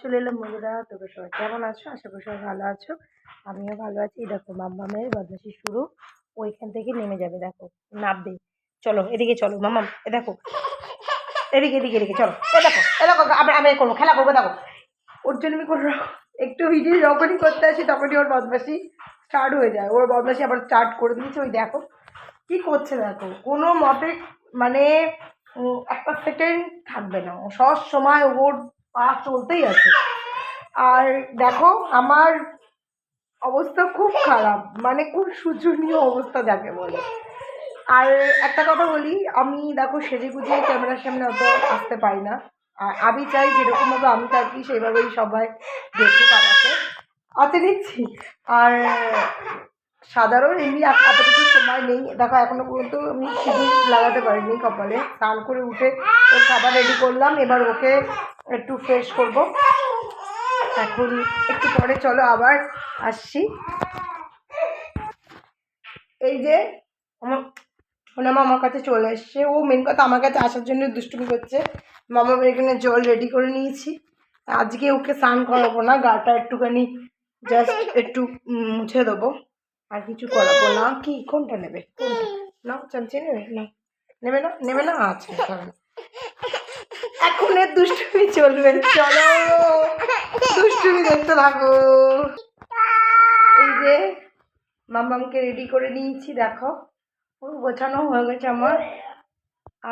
চলে এলাম বন্ধুরা। তোকে সবাই কেমন আছো? আশা করি সবাই ভালো আছো। আমিও ভালো আছি। দেখো মাম্মামের বদমাসি শুরু। ওইখান থেকে নেমে যাবে, দেখো, নামবে। চলো, এদিকে চলো মাম্মাম এ দেখো। এদিকে এদিকে এদিকে, চলো। এ দেখো এ দেখো, আমি আমি করব, খেলা করব, দেখো। ওর জন্য আমি কোনো একটু ভিডিও যখনই করতে আসি, তখনই ওর বদমাসি স্টার্ট হয়ে যায়। ওর বদমাসি আবার স্টার্ট করে দিয়েছে, ওই দেখো। কি করছে, দেখো? কোনো মতে মানে একটা সেকেন্ড থাকবে না। সব সময় ওর পা চলতেই আছে। আর দেখো, আমার অবস্থা খুব খারাপ মানে খুব শোচনীয় অবস্থা যাকে বলে। আর একটা কথা বলি, আমি দেখো সেজে গুজে ক্যামেরার সামনে অত আসতে পারি না। আর আমি চাই যেরকমভাবে আমি থাকি, সেইভাবেই সবাই দেখুক আমাকে। অতে নিচ্ছি। আর সাধারণ এমনি আপ- আপাতত সময় নেই। দেখো, এখনও পর্যন্ত আমি সিঁদুর লাগাতে পারিনি কপালে। স্নান করে উঠে ওর খাবার রেডি করলাম। এবার ওকে একটু ফ্রেশ করব। এখন একটু পরে চলো আবার আসছি। এই যে, আমার মামা আমার কাছে চলে এসছে। ও মেন কথা আমার কাছে আসার জন্য দুষ্টুমি করছে। মামা এখানে জল রেডি করে নিয়েছি। আজকে ওকে স্নান করাবো না, গাটা একটুখানি জাস্ট একটু মুছে দেবো। আর কিছু করাবো না। কি, কোনটা নেবে? না চামচি নেবে? না নেবে না? নেবে না? আচ্ছা এখন এর দুষ্টুমি চলবে। চলো। দুষ্টুমি দেখতে থাকো। এই যে মামামকে রেডি করে নিয়েছি, দেখো। ও গোছানো হয়ে গেছে আমার।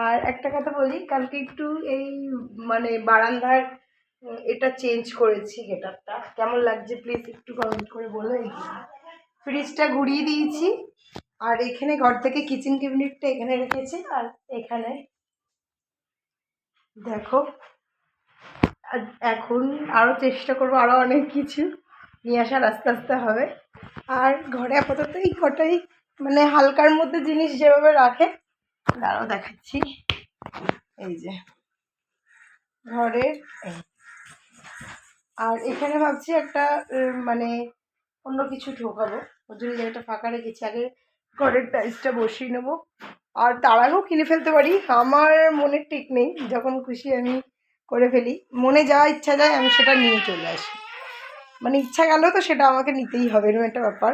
আর একটা কথা বলি, কালকে একটু এই মানে বারান্দার, এটা চেঞ্জ করেছি গেটআপটা কেমন লাগছে প্লিজ একটু কমেন্ট করে বলো ফ্রিজটা ঘুরিয়ে দিয়েছি। আর এখানে ঘর থেকে কিচেন ক্যাবিনেটটা এখানে রেখেছি আর এখানে দেখো এখন আরও চেষ্টা করব আরও অনেক কিছু নিয়ে আসার, আস্তে আস্তে হবে। আর ঘরে আপাতত এই কটাই মানে হালকার মধ্যে জিনিস যেভাবে রাখে, দাঁড়াও দেখাচ্ছি। এই যে এই। আর এখানে ভাবছি একটা মানে অন্য কিছু ঢোকাবো। ওর জন্য জায়গাটা ফাঁকা রেখেছি। আগে ঘরের টাইলসটা বসিয়ে নেব। আর তার আগেও কিনে ফেলতে পারি। আমার মনের ঠিক নেই যখন খুশি আমি করে ফেলি। মনে যা ইচ্ছা যায় আমি সেটা নিয়ে চলে আসি। মানে ইচ্ছা গেলেও তো সেটা আমাকে নিতেই হবে এরকম একটা ব্যাপার।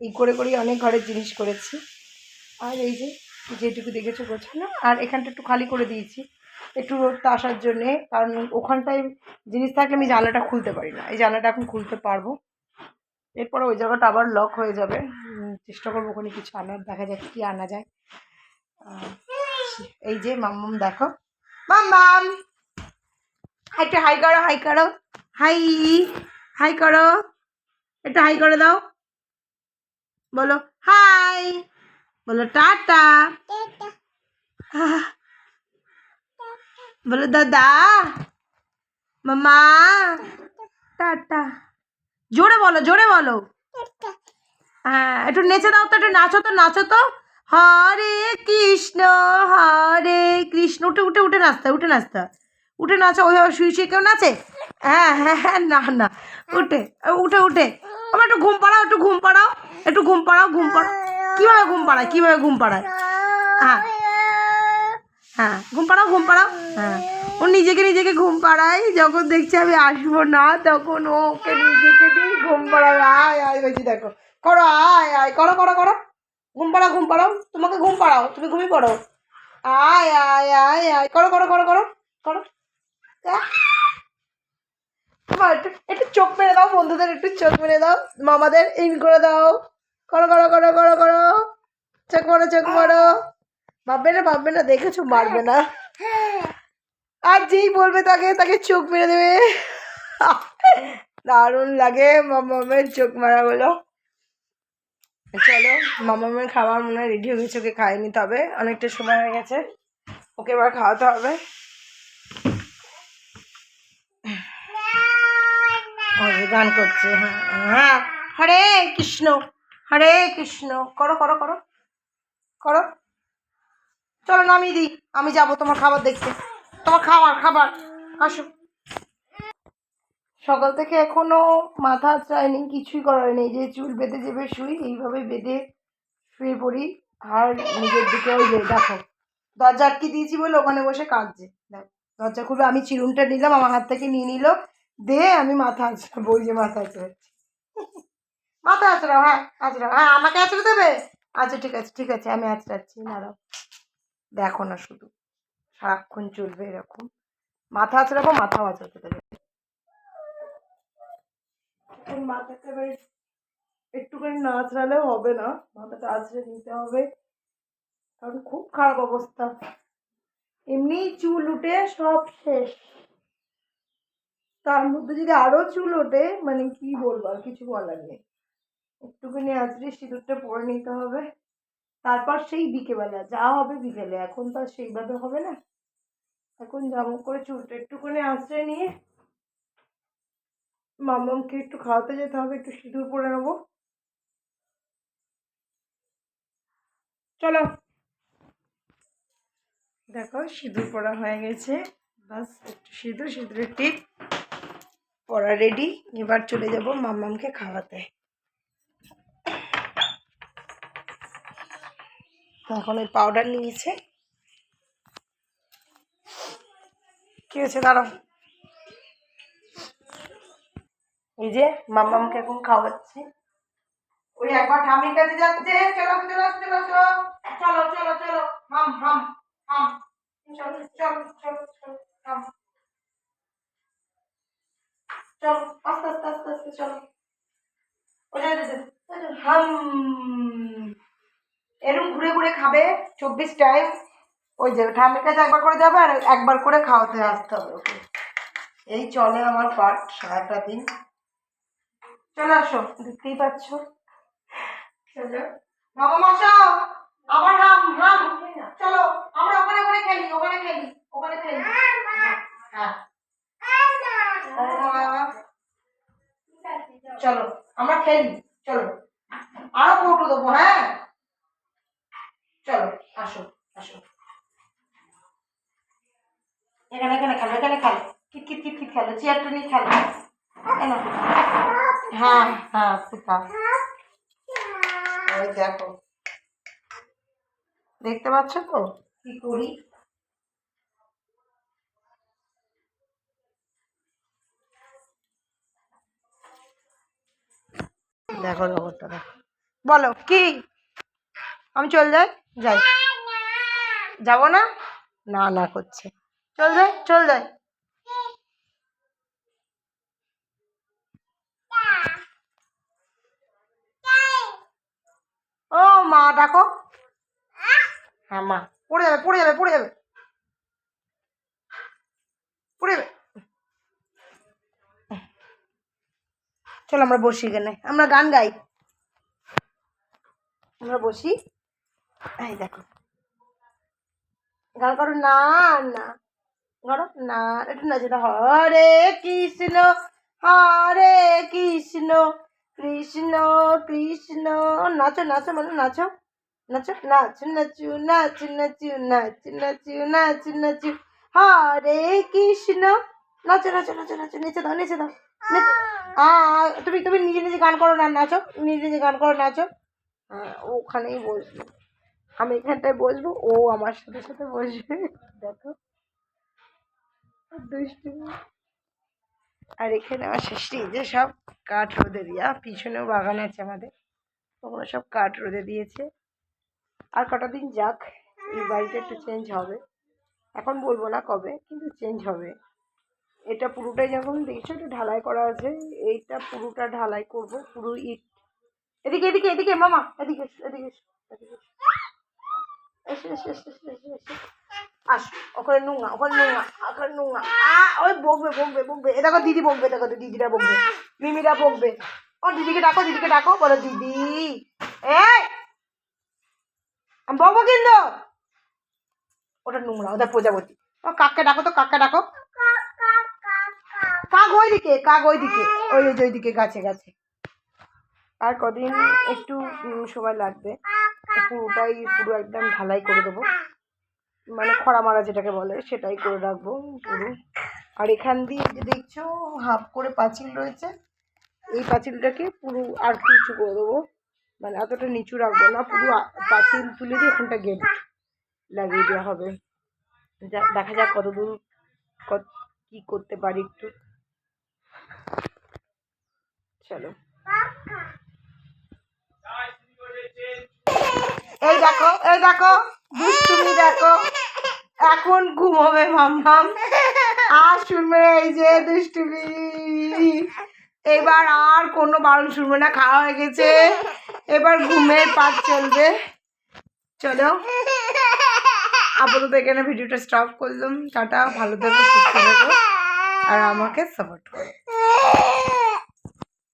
এই করে করেই অনেক ঘরের জিনিস করেছি। আর এই যে, যেটুকু দেখেছ গোছানো। আর এখানটা একটু খালি করে দিয়েছি। একটু রোদটা আসার জন্যে। কারণ ওখানটায় জিনিস থাকলে আমি জানলাটা খুলতে পারি না। এই জানলাটা এখন খুলতে পারব। এরপরে ওই জায়গাটা আবার লক হয়ে যাবে। চেষ্টা করব ওখানে কিছু আনার, দেখা যাক কি আনা যায়। এই যে মাম্মাম, দেখো। মাম্মাম! একটু হাই করো হাই করো। হাই হাই করো। একটু হাই করে দাও। বলো, হাই। বলো, টাটা। বলো, দাদা। মামা টাটা। জোরে বলো জোরে বলো। হ্যাঁ একটু নেচে দাও তো, একটু নাচো তো নাচো তো। হরে কৃষ্ণ হরে কৃষ্ণ, উঠে উঠে উঠে নাচতে উঠে নাচতে। উঠে নাচো, ওইভাবে শুয়ে শুয়ে কেউ নাচে? হ্যাঁ হ্যাঁ হ্যাঁ না না, উঠে উঠে উঠে। আমার একটু ঘুম পাড়াও, একটু ঘুম পাড়াও, একটু ঘুম পাড়াও ঘুম পাড়াও। কীভাবে ঘুম পাড়ায়, কীভাবে ঘুম পাড়ায়? হ্যাঁ। হ্যাঁ ঘুম পাড়াও ঘুম পাড়াও। হ্যাঁ ও নিজেকে নিজেকে ঘুম পাড়ায়, যখন দেখছে আমি আসব না, তখন ওকে নিজেকে দিয়ে ঘুম পাড়ায়। আয় আয় বলছি দেখো করো, আয় আয়, করো করো করো। ঘুম পাড়াও ঘুম পাড়াও, তোমাকে ঘুম পাড়াও, তুমি ঘুমিয়ে পড়ো। আয় আয় আয় আয়, করো করো করো করো করো। একটু একটু চোখ মেরে দাও, বন্ধুদের একটু চোখ মেরে দাও, মামাদের ইন করে দাও। করো করো করো করো করো। চোখ মারো চোখ মারো। ভাববে না ভাববে না, দেখেছ, মারবে না। আর যেই বলবে তাকে তাকে চোখ মেরে দেবে। দারুণ লাগে, মামামের চোখ মারা মারাগুলো। চলো, মামামের খাবার মনে হয় রেডি হয়ে গেছে ওকে খাইয়ে নিতে হবে। অনেকটা সময় হয়ে গেছে, ওকে এবার খাওয়াতে হবে। গান করছে হ্যাঁ হ্যাঁ। হরে কৃষ্ণ হরে কৃষ্ণ। করো করো করো করো। চলো নামিয়ে দিই, আমি যাব তোমার খাবার দেখতে। তোমার খাবার খাবার, আসো। সকাল থেকে এখনও মাথা চায়নি, কিছুই করার নেই। যে চুল বেঁধে যেভাবে শুই, এইভাবে বেঁধে শুয়ে পড়ি। আর নিজের দিকে ওই দেখো, দরজা আটকে দিয়েছি বলে ওখানে বসে কাঁদছে। দেখো, দরজা খুলে আমি চিরুনটা নিলাম, আমার হাত থেকে নিয়ে নিল। দে, আমি মাথা আছড়াবো ওই যে মাথা আছড়াচ্ছি মাথা আছড়াও হ্যাঁ আছড়াও হ্যাঁ আমাকে আছড়ে দেবে আচ্ছা ঠিক আছে ঠিক আছে, আমি আছড়াচ্ছি, দাঁড়াও। দেখো না শুধু, সারাক্ষণ চলবে এরকম। মাথা আছড়াবো, মাথাও আছড়াতে দেবে এখন মাথাটা এবার একটুখানি না আছড়ালেও হবে না। মাথাটা আছড়ে নিতে হবে। কারণ খুব খারাপ অবস্থা। এমনি চুল উঠে সব শেষ। তার মধ্যে যদি আরও চুল ওঠে মানে কি বলব, আর কিছু বলার নেই। একটুখানি আজকে সিঁদুরটা পরে নিতে হবে। তারপর সেই বিকেবেলা যা হবে বিকেলে। এখন তো আর সেইভাবে হবে না। এখন জামক করে চুলটা একটুখানি আঁচড়ে নিয়ে মামামকে একটু খাওয়াতে যেতে হবে, একটু সিঁদুর পরে নেব। চলো। দেখো, সিঁদুর পরা হয়ে গেছে। বাস, একটু সিঁদুর, সিঁদুরের টিপ পরা রেডি। এবার চলে যাব মামামকে খাওয়াতে। এখন ওই পাউডার নিয়েছে। কি হয়েছে? দাঁড়াও। এই যে মামামকে এখন খাওয়াচ্ছে। ওই একবার ঠামির কাছে যাচ্ছে। চলো চলো চলো চলো। চলো চলো চলো। হাম হাম হাম। চলো চলো চলো চলো, হাম। চলো, আস্তে আস্তে আস্তে আস্তে, চলো। হাম। এরকম ঘুরে ঘুরে খাবে চব্বিশ টাইম। ওই যে ঠাম্মির কাছে একবার করে যাবে আর একবার করে খাওয়াতে আসতে হবে ওকে। এই চলে আমার পাট সারাটা দিন। চলে আসো দেখতেই পাচ্ছ। চলো। বাবা মাসা আবার হাম হাম চলো আমরা ওখানে ওখানে খেলি ওখানে খেলি ওখানে খেলি। হ্যাঁ চলো আমরা খেলি চলো। আরও ফটো দেবো হ্যাঁ? চলো আসো আসো। এখানে এখানে খেলো এখানে খেলো। কিট কিট কিট কিট খেলো চেয়ারটা নিয়ে খেলো। এনো। হ্যাঁ হ্যাঁ ওই দেখো। দেখতে পাচ্ছ তো? কি করি? দেখো দেখো। বলো কি? আমি চল যাই যাই। যাব না? না না করছে। চল যাই চল যাই। ও মা, ডাকো। হ্যাঁ মা। পড়ে যাবে পড়ে যাবে পড়ে যাবে। পড়ে যাবে। চলো আমরা বসি এখানে। আমরা গান গাই। আমরা বসি। এই দেখো। গান করো, না না। করো না, একটু না যেটা হরে কৃষ্ণ হরে কৃষ্ণ। কৃষ্ণ কৃষ্ণ নাচো নাচো মানে নাচো নাচো নাচ নাচু নাচ নাচু নাচ নাচু নাচ নাচু হরে কৃষ্ণ নাচো নাচো নাচো নাচো নিচে দাও নিচে দাও তুমি তুমি নিজে নিজে গান করো না নাচো নিজে নিজে গান করো নাচো হ্যাঁ ওখানেই বসবো আমি এখানটায় বসবো ও আমার সাথে সাথে বসবে দেখো দুষ্টু আর এখানে আমার শেষটি যে সব কাঠ রোদে দিয়া পিছনেও বাগান আছে আমাদের ওগুলো সব কাঠ রোদে দিয়েছে। আর কটা দিন যাক এই বাড়িটা একটু চেঞ্জ হবে। এখন বলব না কবে কিন্তু চেঞ্জ হবে। এটা পুরোটাই যখন দেখছ একটু ঢালাই করা আছে। এইটা পুরোটা ঢালাই করব পুরো ইট। এদিকে এদিকে এদিকে মামা এদিকে এদিকে এসো, আস ওখানে নোংরা ওখানে নোংরা ওখানে নোংরা। আ ওই বকবে বকবে বকবে। দেখো দিদি বকবে তো দিদিরা বকবে। মিমিরা বকবে। ও, দিদিকে ডাকো দিদিকে ডাকো। বলো, দিদি। এই! বকবো কিন্তু! ওটা নোংরা, ওটা প্রজাপতি। ও, কাককে ডাকো তো, কাককে ডাকো। কাক ওইদিকে, কাক ওই ওই যে ওইদিকে, গাছে গাছে। আর কদিন একটু সময় লাগবে। পুরোটাই পুরো একদম ঢালাই করে দেবো। মানে খরা মারা যেটাকে বলে, সেটাই করে রাখব। পুরো। আর এখান দিয়ে যে দেখছ হাফ করে পাঁচিল রয়েছে। এই পাঁচিলটাকে পুরো আর একটু উঁচু করে দেবো। মানে এতটা নিচু রাখব না, পুরো পাঁচিল তুলে দিয়ে এখানটা গেট লাগিয়ে দেওয়া হবে। দেখা যাক কত দূর কত, কী করতে পারি একটু। চলো। এই দেখো এই দেখো, দুষ্টুমি দেখো। এখন ঘুমোবে মাম্মাম আর শুনবে না এই যে দুষ্টুমি। এবার আর কোনো বারণ শুনবে না, খাওয়া হয়ে গেছে। এবার ঘুমের পাঠ চলবে। চলো। আপাতত এখানে ভিডিওটা স্টপ করলাম। টাটা, ভালো থেকো, সুস্থ থাকো। আর আমাকে সাপোর্ট করো।